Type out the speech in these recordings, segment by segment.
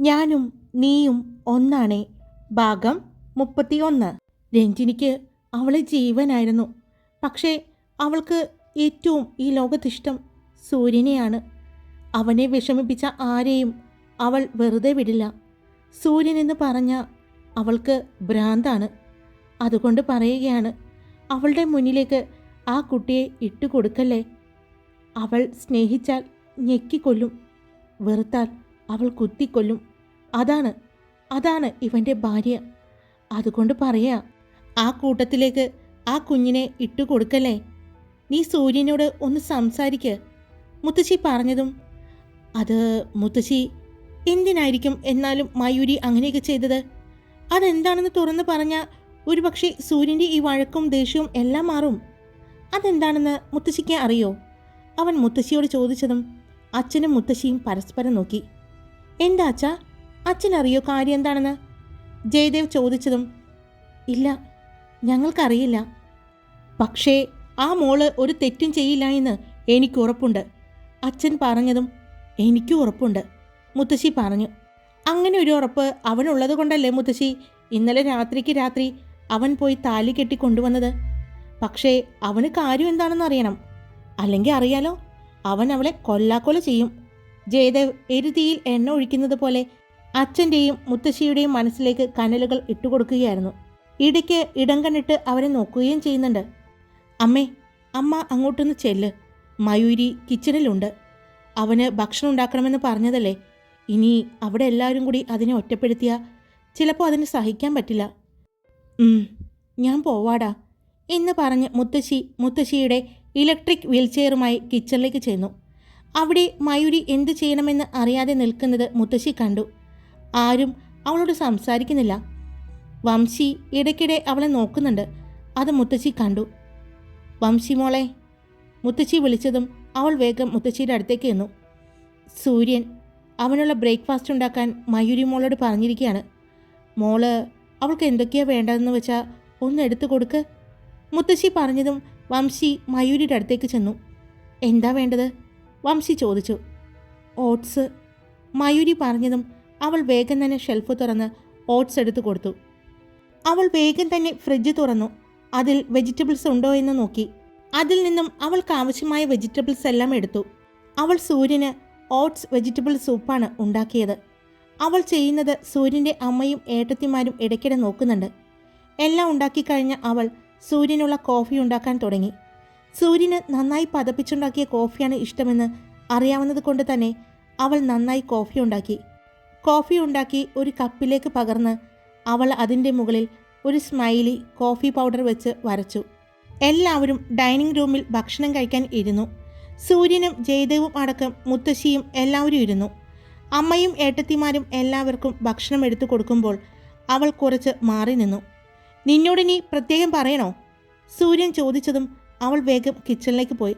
ഞാനും നീയും ഒന്നാണേ. ഭാഗം മുപ്പത്തിയൊന്ന്. രഞ്ജിനിക്ക് അവളെ ജീവനായിരുന്നു. പക്ഷേ അവൾക്ക് ഏറ്റവും ഈ ലോകത്തിഷ്ടം സൂര്യനെയാണ്. അവനെ വിഷമിപ്പിച്ച ആരെയും അവൾ വെറുതെ വിടില്ല. സൂര്യനെന്ന് പറഞ്ഞ അവൾക്ക് ഭ്രാന്താണ്. അതുകൊണ്ട് പറയുകയാണ് അവളുടെ മുന്നിലേക്ക് ആ കുട്ടിയെ ഇട്ടുകൊടുക്കല്ലേ അവൾ സ്നേഹിച്ചാൽ ഞെക്കിക്കൊല്ലും. വെറുത്താൽ അവൾ കുത്തിക്കൊല്ലും. അതാണ് അതാണ് ഇവന്റെ ഭാര്യ. അതുകൊണ്ട് പറയാ ആ കൂട്ടത്തിലേക്ക് ആ കുഞ്ഞിനെ ഇട്ടു കൊടുക്കല്ലേ? നീ സൂര്യനോട് ഒന്ന് സംസാരിക്ക്. മുത്തശ്ശി പറഞ്ഞതും അത് മുത്തശ്ശി എന്തിനായിരിക്കും എന്നാലും മയൂരി അങ്ങനെയൊക്കെ ചെയ്തത്? അതെന്താണെന്ന് തുറന്നു പറഞ്ഞാൽ ഒരുപക്ഷെ സൂര്യന്റെ ഈ വഴക്കും ദേഷ്യവും എല്ലാം മാറും. അതെന്താണെന്ന് മുത്തശ്ശിക്ക് അറിയോ? അവൻ മുത്തശ്ശിയോട് ചോദിച്ചതും അച്ഛനും മുത്തശ്ശിയും പരസ്പരം നോക്കി. എന്താ അച്ഛാ? അച്ഛനറിയോ കാര്യം എന്താണെന്ന് ജയദേവ് ചോദിച്ചതും ഇല്ല ഞങ്ങൾക്കറിയില്ല. പക്ഷേ ആ മോൾ ഒരു തെറ്റും ചെയ്യില്ല എന്ന് എനിക്ക് ഉറപ്പുണ്ട്. അച്ഛൻ പറഞ്ഞതും എനിക്കും ഉറപ്പുണ്ട് മുത്തശ്ശി പറഞ്ഞു. അങ്ങനെ ഒരു ഉറപ്പ് അവനുള്ളത് കൊണ്ടല്ലേ മുത്തശ്ശി? ഇന്നലെ രാത്രിക്ക് രാത്രി അവൻ പോയി താലി കെട്ടി കൊണ്ടുവന്നത്. പക്ഷേ അവന് കാര്യം എന്താണെന്ന് അറിയണം. അല്ലെങ്കിൽ അറിയാലോ അവൻ അവളെ കൊല്ലാക്കൊല ചെയ്യും. ജയദേവ് എരുതിയിൽ എണ്ണ ഒഴിക്കുന്നത് പോലെ അച്ഛന്റെയും മുത്തശ്ശിയുടെയും മനസ്സിലേക്ക് കനലുകൾ ഇട്ടുകൊടുക്കുകയായിരുന്നു. ഇടയ്ക്ക് ഇടം കണ്ടിട്ട് അവരെ നോക്കുകയും ചെയ്യുന്നുണ്ട്. അമ്മേ അമ്മ അങ്ങോട്ടൊന്ന് ചെല്ല്. മയൂരി കിച്ചണിലുണ്ട്. അവന് ഭക്ഷണം ഉണ്ടാക്കണമെന്ന് പറഞ്ഞതല്ലേ? ഇനി അവിടെ എല്ലാവരും കൂടി അതിനെ ഒറ്റപ്പെടുത്തിയാ ചിലപ്പോൾ അതിന് സഹിക്കാൻ പറ്റില്ല. ഞാൻ പോവാടാ. എന്ന് പറഞ്ഞ് മുത്തശ്ശി മുത്തശ്ശിയുടെ ഇലക്ട്രിക് വീൽചെയറുമായി കിച്ചണിലേക്ക് ചെന്നു. അവിടെ മയൂരി എന്ത് ചെയ്യണമെന്ന് അറിയാതെ നിൽക്കുന്നത് മുത്തശ്ശി കണ്ടു. ആരും അവളോട് സംസാരിക്കുന്നില്ല. വംശി ഇടയ്ക്കിടെ അവളെ നോക്കുന്നുണ്ട്. അത് മുത്തശ്ശി കണ്ടു. വംശി മോളെ മുത്തശ്ശി വിളിച്ചതും അവൾ വേഗം മുത്തശ്ശിയുടെ അടുത്തേക്ക് എന്നു സൂര്യൻ അവനുള്ള ബ്രേക്ക്ഫാസ്റ്റ് ഉണ്ടാക്കാൻ മയൂരി മോളോട് പറഞ്ഞിരിക്കുകയാണ്. മോൾ അവൾക്ക് എന്തൊക്കെയാ വേണ്ടതെന്ന് വെച്ചാൽ ഒന്ന് എടുത്തു കൊടുക്ക്. മുത്തശ്ശി പറഞ്ഞതും വംശി മയൂരിയുടെ അടുത്തേക്ക് ചെന്നു. എന്താ വേണ്ടത്? വംശി ചോദിച്ചു. ഓട്സ്. മയൂരി പറഞ്ഞതും അവൾ വേഗം തന്നെ ഷെൽഫ് തുറന്ന് ഓട്സ് എടുത്തു കൊടുത്തു. അവൾ വേഗം തന്നെ ഫ്രിഡ്ജ് തുറന്നു. അതിൽ വെജിറ്റബിൾസ് ഉണ്ടോ എന്ന് നോക്കി. അതിൽ നിന്നും അവൾക്ക് ആവശ്യമായ വെജിറ്റബിൾസ് എല്ലാം എടുത്തു. അവൾ സൂര്യന് ഓട്സ് വെജിറ്റബിൾ സൂപ്പാണ് ഉണ്ടാക്കിയത്. അവൾ ചെയ്യുന്നത് സൂര്യന്റെ അമ്മയും ഏട്ടത്തിമാരും ഇടയ്ക്കിടെ നോക്കുന്നുണ്ട്. എല്ലാം ഉണ്ടാക്കി കഴിഞ്ഞ അവൾ സൂര്യനുള്ള കോഫി ഉണ്ടാക്കാൻ തുടങ്ങി. സൂര്യന് നന്നായി പതപ്പിച്ചുണ്ടാക്കിയ കോഫിയാണ് ഇഷ്ടമെന്ന് അറിയാവുന്നത് കൊണ്ട് തന്നെ അവൾ നന്നായി കോഫി ഉണ്ടാക്കി. കോഫി ഉണ്ടാക്കി ഒരു കപ്പിലേക്ക് പകർന്ന് അവൾ അതിന്റെ മുകളിൽ ഒരു സ്മൈലി കോഫി പൗഡർ വെച്ച് വരച്ചു. എല്ലാവരും ഡൈനിങ് റൂമിൽ ഭക്ഷണം കഴിക്കാൻ ഇരുന്നു. സൂര്യനും ജയദേവും അടക്കം മുത്തശ്ശിയും എല്ലാവരും ഇരുന്നു. അമ്മയും ഏട്ടത്തിമാരും എല്ലാവർക്കും ഭക്ഷണം എടുത്തു കൊടുക്കുമ്പോൾ അവൾ കുറച്ച് മാറി നിന്നു. നിന്നോട് നീ പ്രത്യേകം പറയണോ? സൂര്യൻ ചോദിച്ചതും അവൾ വേഗം കിച്ചണിലേക്ക് പോയി.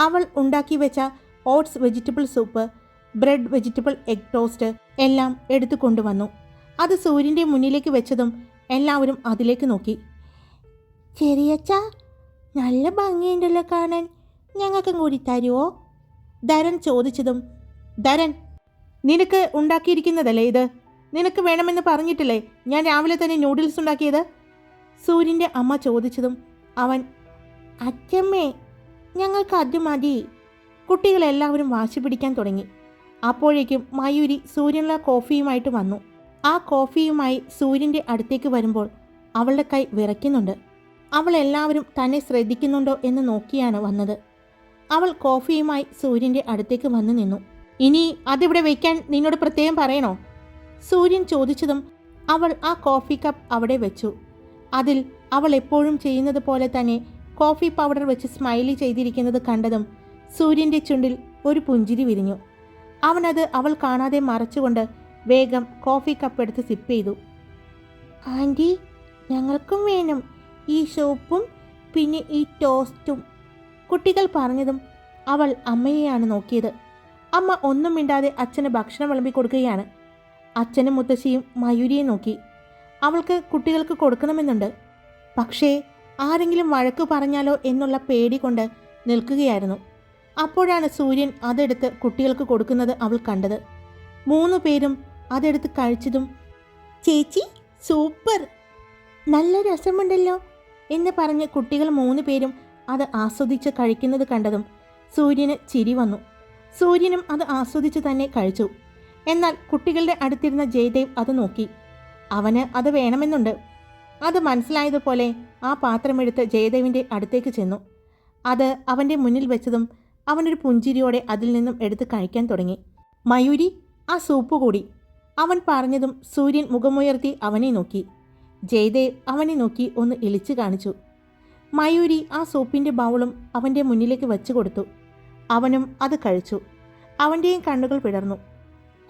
അവൾ ഉണ്ടാക്കി വെച്ച oats vegetable soup bread vegetable egg toast എല്ലാം എടുത്തു കൊണ്ടുവന്നു. അത് സൂര്യന്റെ മുന്നിലേക്ക് വെച്ചതും എല്ലാവരും അതിലേക്ക് നോക്കി. ചെറിയച്ച നല്ല ഭംഗിയുണ്ടല്ലോ കാണാൻ. ഞങ്ങൾക്കും കൂടി തരുമോ ധരൻ ചോദിച്ചതും ധരൻ നിനക്ക് ഉണ്ടാക്കിയിരിക്കുന്നതല്ലേ ഇത്? നിനക്ക് വേണമെന്ന് പറഞ്ഞിട്ടില്ലേ ഞാൻ രാവിലെ തന്നെ നൂഡിൽസ് ഉണ്ടാക്കിയത്? സൂര്യന്റെ അമ്മ ചോദിച്ചതും അവൻ അച്ഛമ്മേ ഞങ്ങൾക്ക് അത് മതി. കുട്ടികളെല്ലാവരും വാശി പിടിക്കാൻ തുടങ്ങി. അപ്പോഴേക്കും മയൂരി സൂര്യനുള്ള കോഫിയുമായിട്ട് വന്നു. ആ കോഫിയുമായി സൂര്യന്റെ അടുത്തേക്ക് വരുമ്പോൾ അവളുടെ കൈ വിറയ്ക്കുന്നുണ്ട്. അവൾ എല്ലാവരും തന്നെ ശ്രദ്ധിക്കുന്നുണ്ടോ എന്ന് നോക്കിയാണ് വന്നത്. അവൾ കോഫിയുമായി സൂര്യന്റെ അടുത്തേക്ക് വന്നു നിന്നു. ഇനി അതിവിടെ വയ്ക്കാൻ നിന്നോട് പ്രത്യേകം പറയണോ? സൂര്യൻ ചോദിച്ചതും അവൾ ആ കോഫി കപ്പ് അവിടെ വെച്ചു. അതിൽ അവൾ എപ്പോഴും ചെയ്യുന്നത് പോലെ തന്നെ കോഫി പൗഡർ വെച്ച് സ്മൈലി ചെയ്തിരിക്കുന്നത് കണ്ടതും സൂര്യന്റെ ചുണ്ടിൽ ഒരു പുഞ്ചിരി വിരിഞ്ഞു. അവനത് അവൾ കാണാതെ മറച്ചുകൊണ്ട് വേഗം കോഫി കപ്പ് എടുത്ത് സിപ്പ് ചെയ്തു. ആന്റി ഞങ്ങൾക്കും വേണം. ഈ സോപ്പും പിന്നെ ഈ ടോസ്റ്റും കുട്ടികൾ പറഞ്ഞതും അവൾ അമ്മയെയാണ് നോക്കിയത്. അമ്മ ഒന്നും മിണ്ടാതെ അച്ഛന് ഭക്ഷണം വിളമ്പി കൊടുക്കുകയാണ്. അച്ഛനും മുത്തശ്ശിയും മയൂരിയെ നോക്കി. അവൾക്ക് കുട്ടികൾക്ക് കൊടുക്കണമെന്നുണ്ട്. പക്ഷേ ആരെങ്കിലും വഴക്ക് പറഞ്ഞാലോ എന്നുള്ള പേടി കൊണ്ട് നിൽക്കുകയായിരുന്നു. അപ്പോഴാണ് സൂര്യൻ അതെടുത്ത് കുട്ടികൾക്ക് കൊടുക്കുന്നത് അവൾ കണ്ടത്. മൂന്ന് പേരും അതെടുത്ത് കഴിച്ചതും ചേച്ചി സൂപ്പർ! നല്ല രസമുണ്ടല്ലോ എന്ന് പറഞ്ഞ് കുട്ടികൾ മൂന്ന് പേരും അത് ആസ്വദിച്ച് കഴിക്കുന്നത് കണ്ടതും സൂര്യന് ചിരി വന്നു. സൂര്യനും അത് ആസ്വദിച്ച് തന്നെ കഴിച്ചു. എന്നാൽ കുട്ടികളുടെ അടുത്തിരുന്ന ജയദേവ് അത് നോക്കി. അവന് അത് വേണമെന്നുണ്ട്. അത് മനസ്സിലായതുപോലെ ആ പാത്രമെടുത്ത് ജയദേവിന്റെ അടുത്തേക്ക് ചെന്നു. അത് അവന്റെ മുന്നിൽ വെച്ചതും അവനൊരു പുഞ്ചിരിയോടെ അതിൽ നിന്നും എടുത്ത് കഴിക്കാൻ തുടങ്ങി. മയൂരി ആ സൂപ്പ് കൂടി. അവൻ പറഞ്ഞതും സൂര്യൻ മുഖമുയർത്തി അവനെ നോക്കി. ജയദേവ് അവനെ നോക്കി ഒന്ന് ഇളിച്ചു കാണിച്ചു. മയൂരി ആ സൂപ്പിന്റെ ബൗളും അവന്റെ മുന്നിലേക്ക് വെച്ചു കൊടുത്തു. അവനും അത് കഴിച്ചു. അവന്റെയും കണ്ണുകൾ പിടർന്നു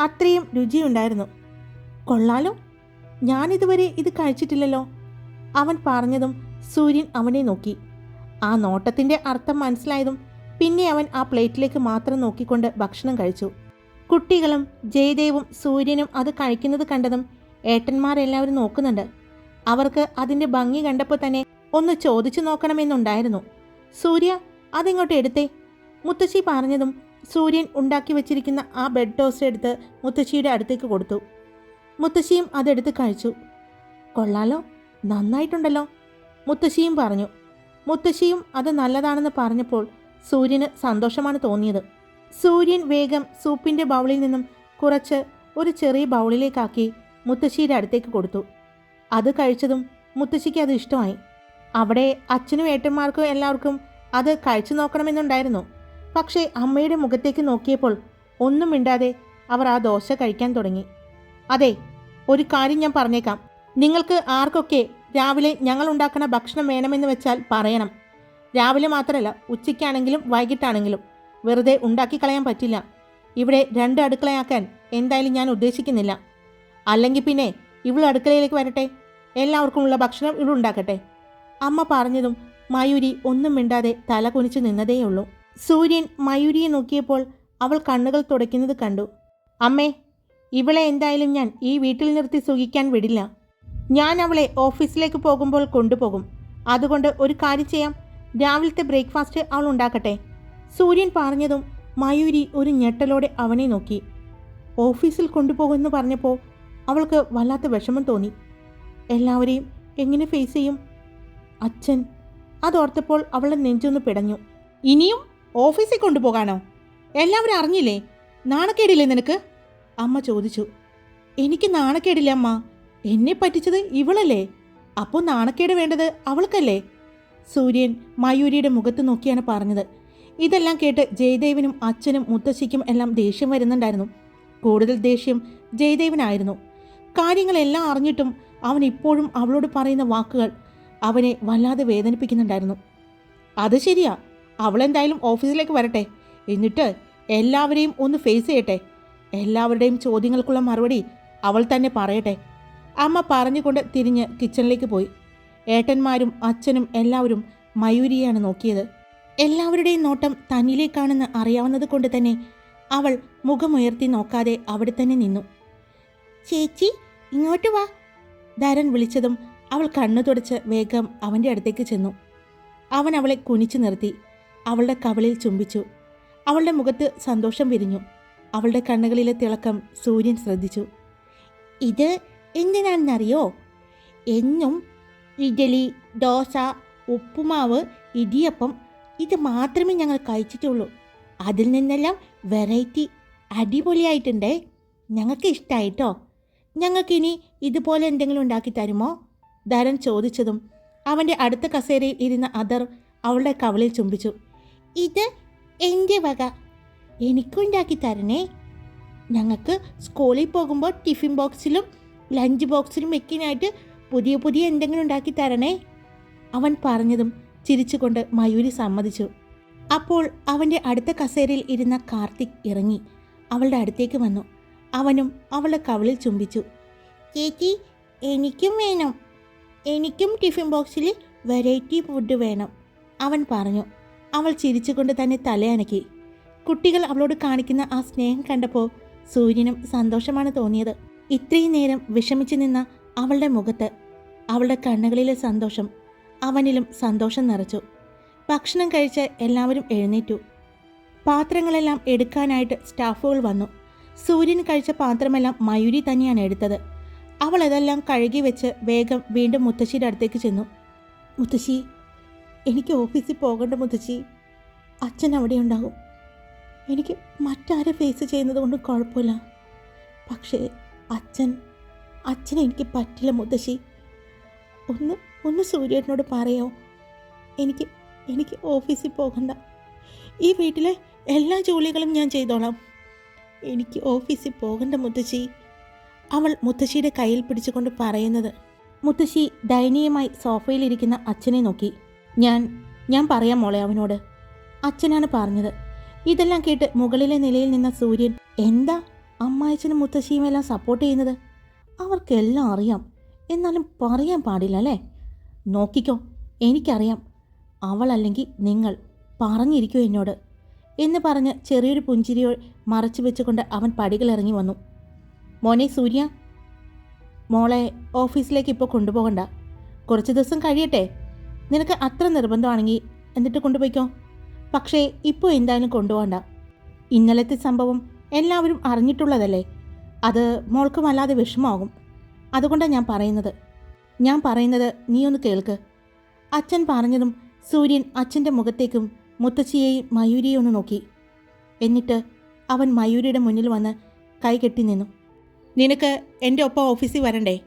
അത്രയും രുചിയുണ്ടായിരുന്നു. കൊള്ളാലോ! ഞാനിതുവരെ ഇത് കഴിച്ചിട്ടില്ലല്ലോ. അവൻ പറഞ്ഞതും സൂര്യൻ അവനെ നോക്കി. ആ നോട്ടത്തിന്റെ അർത്ഥം മനസ്സിലായതും പിന്നെ അവൻ ആ പ്ലേറ്റിലേക്ക് മാത്രം നോക്കിക്കൊണ്ട് ഭക്ഷണം കഴിച്ചു. കുട്ടികളും ജയദേവും സൂര്യനും അത് കഴിക്കുന്നത് കണ്ടതും ഏട്ടന്മാരെല്ലാവരും നോക്കുന്നുണ്ട്. അവർക്ക് അതിന്റെ ഭംഗി കണ്ടപ്പോൾ തന്നെ ഒന്ന് ചോദിച്ചു നോക്കണമെന്നുണ്ടായിരുന്നു. സൂര്യ അതിങ്ങോട്ട് എടുത്തേ. മുത്തശ്ശി പറഞ്ഞതും സൂര്യൻ ഉണ്ടാക്കി വെച്ചിരിക്കുന്ന ആ ബെഡ് ടോസ്റ്റ് എടുത്ത് മുത്തശ്ശിയുടെ അടുത്തേക്ക് കൊടുത്തു. മുത്തശ്ശിയും അതെടുത്ത് കഴിച്ചു. കൊള്ളാലോ നന്നായിട്ടുണ്ടല്ലോ. മുത്തശ്ശിയും പറഞ്ഞു. മുത്തശ്ശിയും അത് നല്ലതാണെന്ന് പറഞ്ഞപ്പോൾ സൂര്യന് സന്തോഷമാണ് തോന്നിയത്. സൂര്യൻ വേഗം സൂപ്പിന്റെ ബൗളിൽ നിന്നും കുറച്ച് ഒരു ചെറിയ ബൗളിലേക്കാക്കി മുത്തശ്ശിയുടെ അടുത്തേക്ക് കൊടുത്തു. അത് കഴിച്ചതും മുത്തശ്ശിക്ക് അത് ഇഷ്ടമായി. അവിടെ അച്ഛനും ഏട്ടന്മാർക്കും എല്ലാവർക്കും അത് കഴിച്ചു നോക്കണമെന്നുണ്ടായിരുന്നു. പക്ഷേ അമ്മയുടെ മുഖത്തേക്ക് നോക്കിയപ്പോൾ ഒന്നും മിണ്ടാതെ അവർ ആ ദോശ കഴിക്കാൻ തുടങ്ങി. അതെ ഒരു കാര്യം ഞാൻ പറഞ്ഞേക്കാം. നിങ്ങൾക്ക് ആർക്കൊക്കെ രാവിലെ ഞങ്ങൾ ഉണ്ടാക്കുന്ന ഭക്ഷണം വേണമെന്ന് വെച്ചാൽ പറയണം. രാവിലെ മാത്രമല്ല ഉച്ചയ്ക്കാണെങ്കിലും വൈകിട്ടാണെങ്കിലും വെറുതെ ഉണ്ടാക്കി കളയാൻ പറ്റില്ല. ഇവിടെ രണ്ട് അടുക്കളയാക്കാൻ എന്തായാലും ഞാൻ ഉദ്ദേശിക്കുന്നില്ല. അല്ലെങ്കിൽ പിന്നെ ഇവൾ അടുക്കളയിലേക്ക് വരട്ടെ. എല്ലാവർക്കുമുള്ള ഭക്ഷണം ഇവൾ ഉണ്ടാക്കട്ടെ. അമ്മ പറഞ്ഞതും മയൂരി ഒന്നും മിണ്ടാതെ തല കുനിച്ചു നിന്നതേയുള്ളൂ. സൂര്യൻ മയൂരിയെ നോക്കിയപ്പോൾ അവൾ കണ്ണുകൾ തുടയ്ക്കുന്നത് കണ്ടു. അമ്മേ ഇവളെ എന്തായാലും ഞാൻ ഈ വീട്ടിൽ നിർത്തി സുഖിക്കാൻ വിടില്ല. ഞാൻ അവളെ ഓഫീസിലേക്ക് പോകുമ്പോൾ കൊണ്ടുപോകും. അതുകൊണ്ട് ഒരു കാര്യം ചെയ്യാം. രാവിലത്തെ ബ്രേക്ക്ഫാസ്റ്റ് അവൾ ഉണ്ടാക്കട്ടെ. സൂര്യൻ പറഞ്ഞതും മയൂരി ഒരു ഞെട്ടലോടെ അവനെ നോക്കി. ഓഫീസിൽ കൊണ്ടുപോകുമെന്ന് പറഞ്ഞപ്പോൾ അവൾക്ക് വല്ലാത്ത വിഷമം തോന്നി. എല്ലാവരെയും എങ്ങനെ ഫേസ് ചെയ്യും? അച്ഛൻ അതോർത്തപ്പോൾ അവളെ നെഞ്ചൊന്ന് പിടഞ്ഞു. ഇനിയും ഓഫീസിൽ കൊണ്ടുപോകാനോ? എല്ലാവരും അറിഞ്ഞില്ലേ? നാണക്കേടില്ലേ നിനക്ക്? അമ്മ ചോദിച്ചു. എനിക്ക് നാണക്കേടില്ല അമ്മ. എന്നെ പറ്റിച്ചത് ഇവളല്ലേ? അപ്പോൾ നാണക്കേട് വേണ്ടത് അവൾക്കല്ലേ? സൂര്യൻ മയൂരിയുടെ മുഖത്ത് നോക്കിയാണ് പറഞ്ഞത്. ഇതെല്ലാം കേട്ട് ജയദേവിനും അച്ഛനും മുത്തശ്ശിക്കും എല്ലാം ദേഷ്യം വരുന്നുണ്ടായിരുന്നു. കൂടുതൽ ദേഷ്യം ജയദേവനായിരുന്നു. കാര്യങ്ങളെല്ലാം അറിഞ്ഞിട്ടും അവൻ ഇപ്പോഴും അവളോട് പറയുന്ന വാക്കുകൾ അവനെ വല്ലാതെ വേദനിപ്പിക്കുന്നുണ്ടായിരുന്നു. അത് ശരിയാ. അവളെന്തായാലും ഓഫീസിലേക്ക് വരട്ടെ. എന്നിട്ട് എല്ലാവരെയും ഒന്ന് ഫേസ് ചെയ്യട്ടെ. എല്ലാവരുടെയും ചോദ്യങ്ങൾക്കുള്ള മറുപടി അവൾ തന്നെ പറയട്ടെ. അമ്മ പറഞ്ഞുകൊണ്ട് തിരിഞ്ഞ് കിച്ചണിലേക്ക് പോയി. ഏട്ടന്മാരും അച്ഛനും എല്ലാവരും മയൂരിയാണ് നോക്കിയത്. എല്ലാവരുടെയും നോട്ടം തന്നിലേക്കാണെന്ന് അറിയാവുന്നത് കൊണ്ട് തന്നെ അവൾ മുഖമുയർത്തി നോക്കാതെ അവിടെ തന്നെ നിന്നു. ചേച്ചി ഇങ്ങോട്ട് വാ ധരൻ വിളിച്ചതും അവൾ കണ്ണു തുടച്ച് വേഗം അവന്റെ അടുത്തേക്ക് ചെന്നു. അവൻ അവളെ കുനിച്ചു നിർത്തി അവളുടെ കവളിൽ ചുംബിച്ചു. അവളുടെ മുഖത്ത് സന്തോഷം വിരിഞ്ഞു. അവളുടെ കണ്ണുകളിലെ തിളക്കം സൂര്യൻ ശ്രദ്ധിച്ചു. ഇത് എന്തിനാണെന്നറിയോ? എന്നും ഇഡലി ദോശ ഉപ്പുമാവ് ഇടിയപ്പം ഇത് മാത്രമേ ഞങ്ങൾ കഴിച്ചിട്ടുള്ളൂ. അതിൽ നിന്നെല്ലാം വെറൈറ്റി അടിപൊളിയായിട്ടുണ്ടേ. ഞങ്ങൾക്ക് ഇഷ്ടമായിട്ടോ ഞങ്ങൾക്കിനി ഇതുപോലെ എന്തെങ്കിലും ഉണ്ടാക്കി തരുമോ? ധരൻ ചോദിച്ചതും അവന്റെ അടുത്ത കസേരയിൽ ഇരുന്ന അതർ അവളുടെ കവളിൽ ചുംബിച്ചു. ഇത് എന്റെ വക. എനിക്കും ഉണ്ടാക്കി തരണേ. ഞങ്ങൾക്ക് സ്കൂളിൽ പോകുമ്പോൾ ടിഫിൻ ബോക്സിലും ലഞ്ച് ബോക്സിലും വെക്കാനായിട്ട് പുതിയ പുതിയ എന്തെങ്കിലും ഉണ്ടാക്കി തരണേ? അവൻ പറഞ്ഞതും ചിരിച്ചുകൊണ്ട് മയൂരി സമ്മതിച്ചു. അപ്പോൾ അവന്റെ അടുത്ത കസേരയിൽ ഇരുന്ന കാർത്തിക് ഇറങ്ങി അവളുടെ അടുത്തേക്ക് വന്നു. അവനും അവളെ കവളിൽ ചുംബിച്ചു. ചേച്ചി എനിക്കും വേണം. എനിക്കും ടിഫിൻ ബോക്സിൽ വെറൈറ്റി ഫുഡ് വേണം അവൻ പറഞ്ഞു. അവൾ ചിരിച്ചുകൊണ്ട് തന്നെ തലയനക്കി കുട്ടികൾ അവളോട് കാണിക്കുന്ന ആ സ്നേഹം കണ്ടപ്പോൾ സൂര്യനും സന്തോഷമാണ് തോന്നിയത്. ഇത്രയും നേരം വിഷമിച്ചു നിന്ന അവളുടെ മുഖത്ത് അവളുടെ കണ്ണുകളിലെ സന്തോഷം അവനിലും സന്തോഷം നിറച്ചു. ഭക്ഷണം കഴിച്ച് എല്ലാവരും എഴുന്നേറ്റു. പാത്രങ്ങളെല്ലാം എടുക്കാനായിട്ട് സ്റ്റാഫുകൾ വന്നു. സൂര്യൻ കഴിച്ച പാത്രമെല്ലാം മയൂരി തന്നെയാണ് എടുത്തത്. അവൾ അതെല്ലാം കഴുകി വെച്ച് വേഗം വീണ്ടും മുത്തശ്ശിയുടെ അടുത്തേക്ക് ചെന്നു. മുത്തശ്ശി എനിക്ക് ഓഫീസിൽ പോകേണ്ട മുത്തശ്ശി. അച്ഛൻ അവിടെ ഉണ്ടാകും എനിക്ക് മറ്റാരെ ഫേസ് ചെയ്യുന്നത് കൊണ്ട് കുഴപ്പമില്ല. പക്ഷേ അച്ഛൻ അച്ഛനെ എനിക്ക് പറ്റില്ല മുത്തശ്ശി. ഒന്ന് ഒന്ന് സൂര്യനോട് പറയോ? എനിക്ക് എനിക്ക് ഓഫീസിൽ പോകണ്ട. ഈ വീട്ടിലെ എല്ലാ ജോലികളും ഞാൻ ചെയ്തോളാം. എനിക്ക് ഓഫീസിൽ പോകണ്ട മുത്തശ്ശി. അവൾ മുത്തശ്ശിയുടെ കയ്യിൽ പിടിച്ചുകൊണ്ട് പറയുന്നത്. മുത്തശ്ശി ദയനീയമായി സോഫയിലിരിക്കുന്ന അച്ഛനെ നോക്കി. ഞാൻ ഞാൻ പറയാം മോളെ അവനോട്. അച്ഛനാണ് പറഞ്ഞത്. ഇതെല്ലാം കേട്ട് മുകളിലെ നിലയിൽ നിന്ന സൂര്യൻ എന്താ? അമ്മായച്ചനും മുത്തശ്ശിയുമെല്ലാം സപ്പോർട്ട് ചെയ്യുന്നത്? അവർക്കെല്ലാം അറിയാം. എന്നാലും പറയാൻ പാടില്ല അല്ലേ? നോക്കിക്കോ എനിക്കറിയാം. അവളല്ലെങ്കിൽ നിങ്ങൾ പറഞ്ഞിരിക്കൂ എന്നോട്. എന്ന് പറഞ്ഞ് ചെറിയൊരു പുഞ്ചിരിയോ മറച്ചു വെച്ചുകൊണ്ട് അവൻ പടികളിറങ്ങി വന്നു. മോനെ സൂര്യ മോളെ ഓഫീസിലേക്ക് ഇപ്പോൾ കൊണ്ടുപോകണ്ട. കുറച്ച് ദിവസം കഴിയട്ടെ. നിനക്ക് അത്ര നിർബന്ധമാണെങ്കിൽ എന്നിട്ട് കൊണ്ടുപോയിക്കോ. പക്ഷേ ഇപ്പോൾ എന്തായാലും കൊണ്ടുപോകണ്ട. ഇന്നലത്തെ സംഭവം എല്ലാവരും അറിഞ്ഞിട്ടുള്ളതല്ലേ? അത് മോൾക്ക് വല്ലാതെ വിഷമമാകും. അതുകൊണ്ടാണ് ഞാൻ പറയുന്നത്. ഞാൻ പറയുന്നത് നീ ഒന്ന് കേൾക്ക്. അച്ഛൻ പറഞ്ഞതും സൂര്യൻ അച്ഛന്റെ മുഖത്തേക്കും മുത്തശ്ശിയെയും മയൂരിയെയും ഒന്ന് നോക്കി. എന്നിട്ട് അവൻ മയൂരിയുടെ മുന്നിൽ വന്ന് കൈ കെട്ടി നിന്നു. നിനക്ക് എന്റെ ഒപ്പം ഓഫീസിൽ വരണ്ടേ?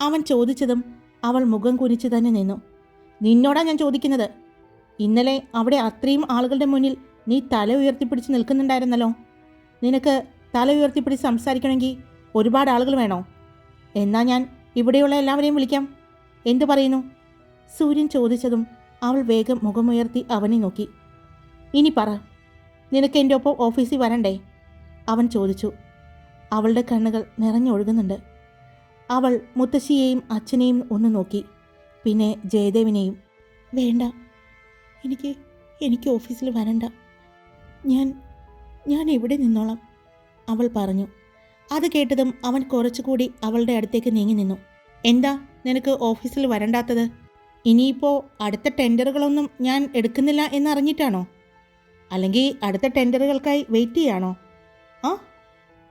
അവൻ ചോദിച്ചതും അവൾ മുഖം കുനിച്ചു തന്നെ നിന്നു. നിന്നോടാ ഞാൻ ചോദിക്കുന്നത്? ഇന്നലെ അവിടെ അത്രയും ആളുകളുടെ മുന്നിൽ നീ തല ഉയർത്തിപ്പിടിച്ച് നിൽക്കുന്നുണ്ടായിരുന്നല്ലോ. നിനക്ക് തല ഉയർത്തിപ്പിടിച്ച് സംസാരിക്കണമെങ്കിൽ ഒരുപാട് ആളുകൾ വേണോ? എന്നാ ഞാൻ ഇവിടെയുള്ള എല്ലാവരെയും വിളിക്കാം. എന്തു പറയുന്നു? സൂര്യൻ ചോദിച്ചതും അവൾ വേഗം മുഖമുയർത്തി അവനെ നോക്കി. ഇനി പറ നിനക്ക് എന്റെ ഒപ്പം ഓഫീസിൽ വരണ്ടേ? അവൻ ചോദിച്ചു. അവളുടെ കണ്ണുകൾ നിറഞ്ഞൊഴുകുന്നുണ്ട്. അവൾ മുത്തശ്ശിയെയും അച്ഛനെയും ഒന്ന് നോക്കി. പിന്നെ ജയദേവിനെയും വേണ്ട എനിക്ക് എനിക്ക് ഓഫീസിൽ വരണ്ട. ഞാൻ ഞാൻ ഇവിടെ നിന്നോളാം? അവൾ പറഞ്ഞു. അത് കേട്ടതും അവൻ കുറച്ചുകൂടി അവളുടെ അടുത്തേക്ക് നീങ്ങി നിന്നു. എന്താ നിനക്ക് ഓഫീസിൽ വരണ്ടാത്തത്? ഇനിയിപ്പോൾ അടുത്ത ടെൻഡറുകളൊന്നും ഞാൻ എടുക്കുന്നില്ല എന്നറിഞ്ഞിട്ടാണോ? അല്ലെങ്കിൽ അടുത്ത ടെൻഡറുകൾക്കായി വെയിറ്റ് ചെയ്യാണോ? ആ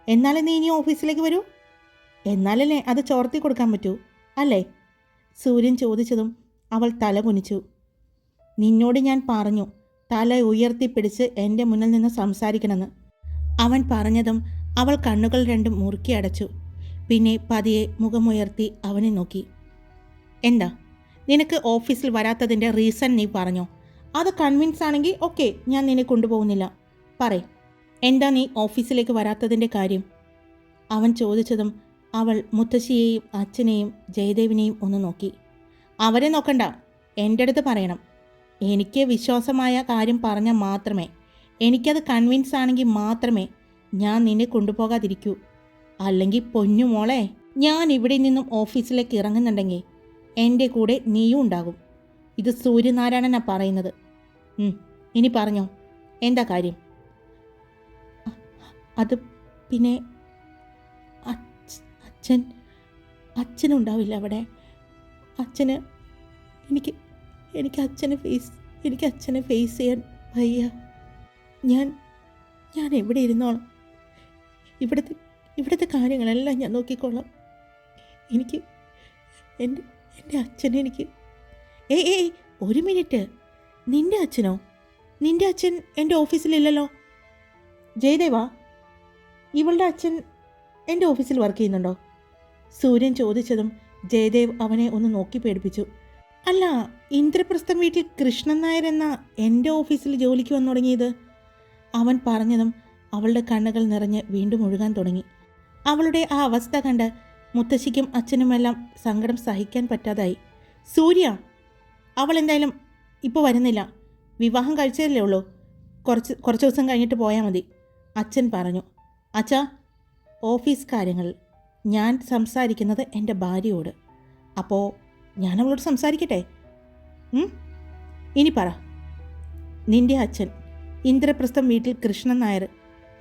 എന്നാലേ നീ ഇനി ഓഫീസിലേക്ക് വരൂ? എന്നാലല്ലേ അത് ചോർത്തി കൊടുക്കാൻ പറ്റൂ അല്ലേ? സൂര്യൻ ചോദിച്ചതും അവൾ തല കുനിച്ചു. നിന്നോട് ഞാൻ പറഞ്ഞു തല ഉയർത്തിപ്പിടിച്ച് എന്റെ മുന്നിൽ നിന്ന് സംസാരിക്കണമെന്ന്. അവൻ പറഞ്ഞതും അവൾ കണ്ണുകൾ രണ്ടും മുറുക്കി അടച്ചു. പിന്നെ പതിയെ മുഖമുയർത്തി അവനെ നോക്കി. എന്താ? നിനക്ക് ഓഫീസിൽ വരാത്തതിന്റെ റീസൺ നീ പറഞ്ഞോ? അത് കൺവിൻസ് ആണെങ്കിൽ ഓക്കെ ഞാൻ നിന്നെ കൊണ്ടുപോകുന്നില്ല. പറയും എന്താ നീ ഓഫീസിലേക്ക് വരാത്തതിന്റെ കാര്യം? അവൻ ചോദിച്ചതും അവൾ മുത്തശ്ശിയെയും അച്ഛനെയും ജയദേവിനെയും ഒന്ന് നോക്കി. അവരെ നോക്കണ്ട എന്റെ അടുത്ത് പറയണം. എനിക്ക് വിശ്വാസമായ കാര്യം പറഞ്ഞാൽ മാത്രമേ എനിക്കത് കൺവിൻസ് ആണെങ്കിൽ മാത്രമേ ഞാൻ നിന്നെ കൊണ്ടുപോകാതിരിക്കൂ. അല്ലെങ്കിൽ പൊന്നു മോളെ ഞാൻ ഇവിടെ നിന്നും ഓഫീസിലേക്ക് ഇറങ്ങുന്നുണ്ടെങ്കിൽ എന്റെ കൂടെ നീയും ഉണ്ടാകും. ഇത് സൂര്യനാരായണനാ പറയുന്നത്. ഇനി പറഞ്ഞോ. എന്താ കാര്യം? അത് പിന്നെ അച്ഛ- അച്ഛൻ അച്ഛനുണ്ടാവില്ല അവിടെ. അച്ഛന് എനിക്ക് എനിക്ക് അച്ഛനെ ഫേസ് എനിക്ക് അച്ഛനെ ഫേസ് ചെയ്യാൻ വയ്യ. ഞാൻ ഞാൻ എവിടെ ഇരുന്നോളാം? ഇവിടുത്തെ ഇവിടുത്തെ കാര്യങ്ങളെല്ലാം ഞാൻ നോക്കിക്കോളാം. എനിക്ക് എന്റെ എന്റെ അച്ഛനെ എനിക്ക് ഏയ് ഏയ് ഒരു മിനിറ്റ്. നിന്റെ അച്ഛനോ? നിന്റെ അച്ഛൻ എന്റെ ഓഫീസിലില്ലല്ലോ? ജയദേവാ ഇവളുടെ അച്ഛൻ എന്റെ ഓഫീസിൽ വർക്ക് ചെയ്യുന്നുണ്ടോ? സൂര്യൻ ചോദിച്ചതും ജയദേവ് അവനെ ഒന്ന് നോക്കി പേടിപ്പിച്ചു. അല്ല ഇന്ദ്രപ്രസ്ഥം വീട്ടിൽ കൃഷ്ണൻ നായർ എന്ന എന്റെ ഓഫീസിൽ ജോലിക്ക് വന്നു തുടങ്ങിയത്? അവൻ പറഞ്ഞതും അവളുടെ കണ്ണുകൾ നിറഞ്ഞ് വീണ്ടും ഒഴുകാൻ തുടങ്ങി. അവളുടെ ആ അവസ്ഥ കണ്ട് മുത്തശ്ശിക്കും അച്ഛനുമെല്ലാം സങ്കടം സഹിക്കാൻ പറ്റാതായി. സൂര്യ അവൾ എന്തായാലും ഇപ്പോൾ വരുന്നില്ല. വിവാഹം കഴിച്ചതല്ലേ ഉള്ളൂ. കുറച്ച് കുറച്ച് ദിവസം കഴിഞ്ഞിട്ട് പോയാൽ മതി അച്ഛൻ പറഞ്ഞു. അച്ഛാ ഓഫീസ് കാര്യങ്ങൾ. ഞാൻ സംസാരിക്കുന്നത് എന്റെ ഭാര്യയോട്. അപ്പോൾ ഞാൻ അവളോട് സംസാരിക്കട്ടെ? ഇനി പറ. നിന്റെ അച്ഛൻ ഇന്ദ്രപ്രസ്ഥം വീട്ടിൽ കൃഷ്ണൻ നായർ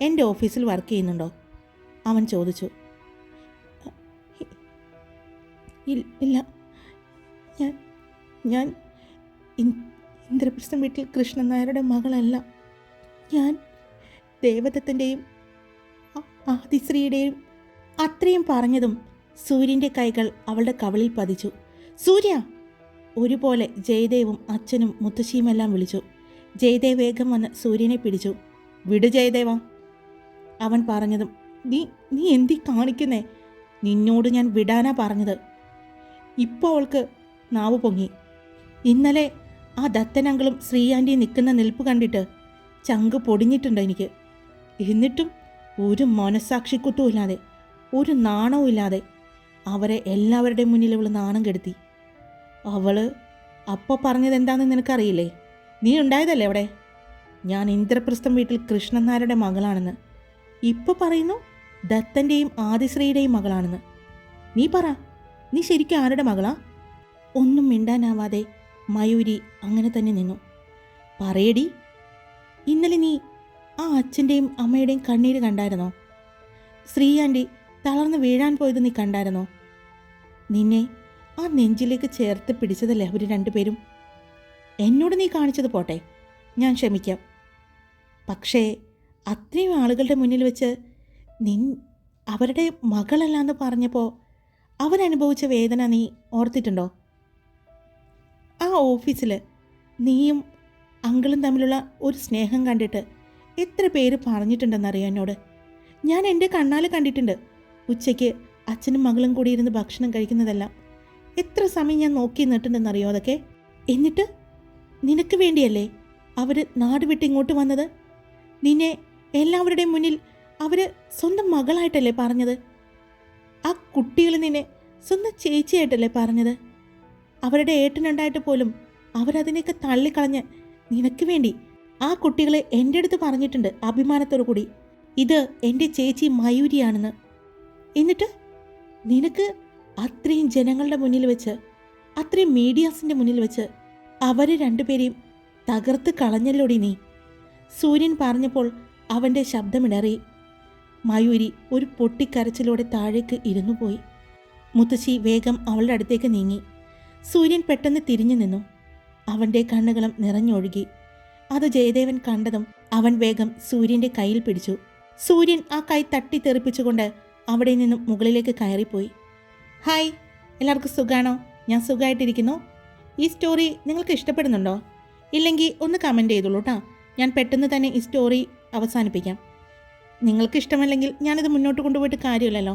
എന്റെ ഓഫീസിൽ വർക്ക് ചെയ്യുന്നുണ്ടോ? അവൻ ചോദിച്ചു. ഇല്ല. ഞാൻ ഞാൻ ഇന്ദ്രപ്രസ്ഥം വീട്ടിൽ കൃഷ്ണൻ നായരുടെ മകളല്ല. ഞാൻ ദേവദത്തിന്റെയും ആദിശ്രീയുടെയും അത്രയും പറഞ്ഞതും സൂര്യന്റെ കൈകൾ അവളുടെ കവളിൽ പതിച്ചു. സൂര്യ ഒരുപോലെ ജയദേവും അച്ഛനും മുത്തശ്ശിയുമെല്ലാം വിളിച്ചു. ജയദേവ് വേഗം വന്ന് സൂര്യനെ പിടിച്ചു. വിട് ജയദേവ അവൻ പറഞ്ഞതും നീ നീ എന്തി കാണിക്കുന്നേ? നിന്നോട് ഞാൻ വിടാനാ പറഞ്ഞത്. ഇപ്പോൾ അവൾക്ക് നാവ് പൊങ്ങി. ഇന്നലെ ആ ദത്തനങ്കളും ശ്രീയാന്റി നിൽക്കുന്ന നിൽപ്പ് കണ്ടിട്ട് ചങ്ക് പൊടിഞ്ഞിട്ടുണ്ട് എനിക്ക്. എന്നിട്ടും ഒരു മനസാക്ഷിക്കുത്തും ഇല്ലാതെ ഒരു നാണവും ഇല്ലാതെ അവരെ എല്ലാവരുടെയും മുന്നിൽ ഇവൾ നാണം കെടുത്തി. അവൾ അപ്പോൾ പറഞ്ഞത് എന്താണെന്ന് നിനക്കറിയില്ലേ? നീ ഉണ്ടായതല്ലേ അവിടെ? ഞാൻ ഇന്ദ്രപ്രസ്ഥം വീട്ടിൽ കൃഷ്ണന്നാരുടെ മകളാണെന്ന്. ഇപ്പോൾ പറയുന്നു ദത്തന്റെയും ആദിശ്രീയുടെയും മകളാണെന്ന്. നീ പറ നീ ശരിക്കും ആരുടെ മകളാ? ഒന്നും മിണ്ടാനാവാതെ മയൂരി അങ്ങനെ തന്നെ നിന്നു. പറയടി ഇന്നലെ നീ ആ അച്ഛന്റെയും അമ്മയുടെയും കണ്ണീര് കണ്ടായിരുന്നോ? ശ്രീയാന്റെ തളർന്ന് വീഴാൻ പോയത് നീ കണ്ടായിരുന്നോ? നിന്നെ ആ നെഞ്ചിലേക്ക് ചേർത്ത് പിടിച്ചതല്ലേ അവർ രണ്ടുപേരും? എന്നോട് നീ കാണിച്ചത് പോട്ടെ. ഞാൻ ക്ഷമിക്കാം. പക്ഷേ അത്രയും ആളുകളുടെ മുന്നിൽ വെച്ച് നിൻ അവരുടെ മകളല്ലാന്ന് പറഞ്ഞപ്പോൾ അവരനുഭവിച്ച വേദന നീ ഓർത്തിട്ടുണ്ടോ? ആ ഓഫീസിൽ നീയും അങ്കിളും തമ്മിലുള്ള ഒരു സ്നേഹം കണ്ടിട്ട് എത്ര പേര് പറഞ്ഞിട്ടുണ്ടെന്നറിയോ എന്നോട് ഞാൻ എന്റെ കണ്ണാൽ കണ്ടിട്ടുണ്ട്. ഉച്ചയ്ക്ക് അച്ഛനും മകളും കൂടി ഇരുന്ന് ഭക്ഷണം കഴിക്കുന്നതെല്ലാം എത്ര സമയം ഞാൻ നോക്കി നിന്നിട്ടുണ്ടെന്നറിയോ അതൊക്കെ? എന്നിട്ട് നിനക്ക് വേണ്ടിയല്ലേ അവർ നാട് വിട്ട് ഇങ്ങോട്ട് വന്നത്? നിന്നെ എല്ലാവരുടെയും മുന്നിൽ അവർ സ്വന്തം മകളായിട്ടല്ലേ പറഞ്ഞത്? ആ കുട്ടികൾ നിന്നെ സ്വന്തം ചേച്ചിയായിട്ടല്ലേ പറഞ്ഞത്? അവരുടെ ഏട്ടനുണ്ടായിട്ട് പോലും അവരതിനെയൊക്കെ തള്ളിക്കളഞ്ഞ് നിനക്ക് വേണ്ടി ആ കുട്ടികളെ എന്റെ അടുത്ത് പറഞ്ഞിട്ടുണ്ട് അഭിമാനത്തോടു കൂടി. ഇത് എന്റെ ചേച്ചി മയൂരിയാണെന്ന്. എന്നിട്ട് നിനക്ക് അത്രയും ജനങ്ങളുടെ മുന്നിൽ വെച്ച് അത്രയും മീഡിയാസിന്റെ മുന്നിൽ വെച്ച് അവരെ രണ്ടുപേരെയും തകർത്ത് കളഞ്ഞല്ലോടി നീ? സൂര്യൻ പറഞ്ഞപ്പോൾ അവന്റെ ശബ്ദമിടറി. മയൂരി ഒരു പൊട്ടിക്കരച്ചിലൂടെ താഴേക്ക് ഇരുന്നു പോയി. മുത്തശ്ശി വേഗം അവളുടെ അടുത്തേക്ക് നീങ്ങി. സൂര്യൻ പെട്ടെന്ന് തിരിഞ്ഞു നിന്നു. അവന്റെ കണ്ണുകളും നിറഞ്ഞൊഴുകി. അത് ജയദേവൻ കണ്ടതും അവൻ വേഗം സൂര്യന്റെ കയ്യിൽ പിടിച്ചു. സൂര്യൻ ആ കൈ തട്ടി തെറിപ്പിച്ചുകൊണ്ട് അവിടെ നിന്നും മുകളിലേക്ക് കയറിപ്പോയി. ഹായ് എല്ലാവർക്കും സുഖാണോ? ഞാൻ സുഖമായിട്ടിരിക്കുന്നു. ഈ സ്റ്റോറി നിങ്ങൾക്ക് ഇഷ്ടപ്പെടുന്നുണ്ടോ? ഇല്ലെങ്കിൽ ഒന്ന് കമന്റ് ചെയ്തോളൂ കേട്ടോ ഞാൻ പെട്ടെന്ന് തന്നെ ഈ സ്റ്റോറി അവസാനിപ്പിക്കാം. നിങ്ങൾക്ക് ഇഷ്ടമല്ലെങ്കിൽ ഞാനിത് മുന്നോട്ട് കൊണ്ടുപോയിട്ട് കാര്യമില്ലല്ലോ.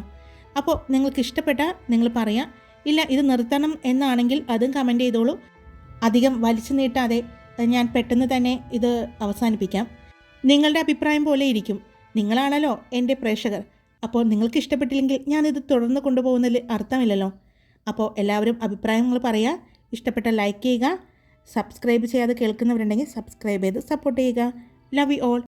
അപ്പോൾ നിങ്ങൾക്ക് ഇഷ്ടപ്പെട്ടാൽ നിങ്ങൾ പറയാം. ഇല്ല ഇത് നിർത്തണം എന്നാണെങ്കിൽ അതും കമന്റ് ചെയ്തോളൂ. അധികം വലിച്ചു നീട്ടാതെ ഞാൻ പെട്ടെന്ന് തന്നെ ഇത് അവസാനിപ്പിക്കാം. നിങ്ങളുടെ അഭിപ്രായം പോലെ ഇരിക്കും. നിങ്ങളാണല്ലോ എന്റെ പ്രേക്ഷകർ. അപ്പോൾ നിങ്ങൾക്ക് ഇഷ്ടപ്പെട്ടില്ലെങ്കിൽ ഞാനിത് തുടർന്ന് കൊണ്ടുപോകുന്നതിൽ അർത്ഥമില്ലല്ലോ. അപ്പോൾ എല്ലാവരും അഭിപ്രായങ്ങൾ പറയുക ഇഷ്ടപ്പെട്ട ലൈക്ക് ചെയ്യുക സബ്സ്ക്രൈബ് ചെയ്യാതെ കേൾക്കുന്നവരുണ്ടെങ്കിൽ സബ്സ്ക്രൈബ് ചെയ്ത് സപ്പോർട്ട് ചെയ്യുക. Love you all